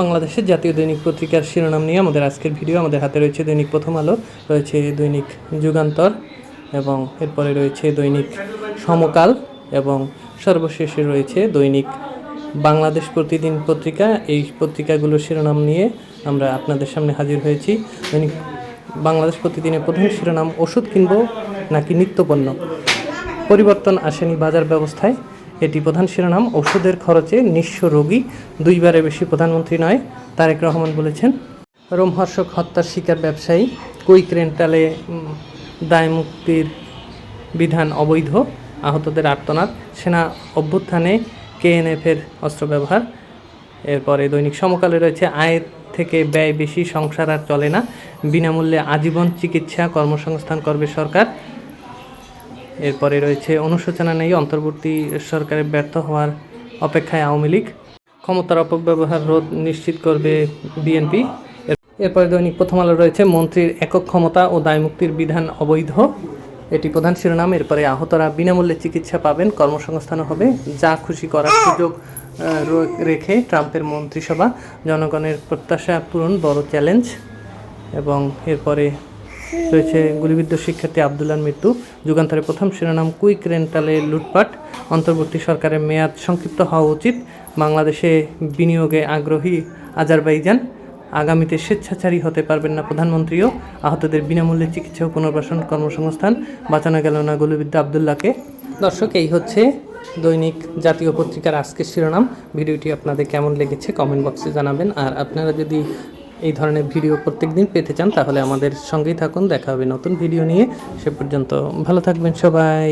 বাংলাদেশের জাতীয় দৈনিক পত্রিকার শিরোনাম নিয়ে আমাদের আজকের ভিডিও। আমাদের হাতে রয়েছে দৈনিক প্রথম আলো, রয়েছে দৈনিক যুগান্তর এবং এরপরে রয়েছে দৈনিক সমকাল এবং সর্বশেষে রয়েছে দৈনিক বাংলাদেশ প্রতিদিন পত্রিকা। এই পত্রিকাগুলোর শিরোনাম নিয়ে আমরা আপনাদের সামনে হাজির হয়েছি। দৈনিক বাংলাদেশ প্রতিদিনের প্রধান শিরোনাম, ওষুধ কিনব নাকি নিত্যপণ্য? পরিবর্তন আসেনি বাজার ব্যবস্থায়। এটি প্রধান শিরোনাম। ওষুধের খরচে নিঃস্ব রোগী। দুইবারে বেশি প্রধানমন্ত্রী নয়, তারেক রহমান বলেছেন। রোমহর্ষক হত্যার শিকার ব্যবসায়ী, কুইক রেন্টালে দায়মুক্তির বিধান অবৈধ, আহতদের আর্তনাদ। সেনা অভ্যুত্থানে কেএনএফের অস্ত্র ব্যবহার এরপরে দৈনিক সমকালে রয়েছে, আয়ের থেকে ব্যয় বেশি, সংসার আর চলে না। বিনামূল্যে আজীবন চিকিৎসা কর্মসংস্থান করবে সরকার। এরপরে রয়েছে অনুশোচনা নেই, অন্তর্বর্তী সরকারের ব্যর্থ হওয়ার অপেক্ষায় আওয়ামী লীগ। ক্ষমতার অপব্যবহার রোধ নিশ্চিত করবে বিএনপি। এরপরে দৈনিক প্রথম আলো রয়েছে, মন্ত্রীর একক ক্ষমতা ও দায়মুক্তির বিধান অবৈধ। এটি প্রধান শিরোনাম, এরপরে আহতরা বিনামূল্যে চিকিৎসা পাবেন কর্মসংস্থান হবে, যা খুশি করার সুযোগ রেখে ট্রাম্পের মন্ত্রিসভা। জনগণের প্রত্যাশা পূরণ, বড় চ্যালেঞ্জ। এবং এরপরে রয়েছে গুলিবিদ্ধ শিক্ষার্থী আবদুল্লার মৃত্যু। যুগান্তরের প্রথম শিরোনাম কুইক রেন্টালে লুটপাট। অন্তর্বর্তী সরকারের মেয়াদ সংক্ষিপ্ত হওয়া উচিত। বাংলাদেশে বিনিয়োগে আগ্রহী আজারবাইজান। আগামীতে স্বেচ্ছাচারী হতে পারবেন না প্রধানমন্ত্রীও। আহতদের বিনামূল্যে চিকিৎসা ও পুনর্বাসন কর্মসংস্থান। বাঁচানো গেল না গুলিবিদ্যা আবদুল্লাহকে। দর্শক, এই হচ্ছে দৈনিক জাতীয় পত্রিকার আজকের শিরোনাম। ভিডিওটি আপনাদের কেমন লেগেছে কমেন্ট বক্সে জানাবেন। আর আপনারা যদি এই ধরনের ভিডিও প্রত্যেক দিন পেতে চান, তাহলে আমাদের সঙ্গেই থাকুন। দেখা হবে নতুন ভিডিও নিয়ে। সে পর্যন্ত ভালো থাকবেন সবাই।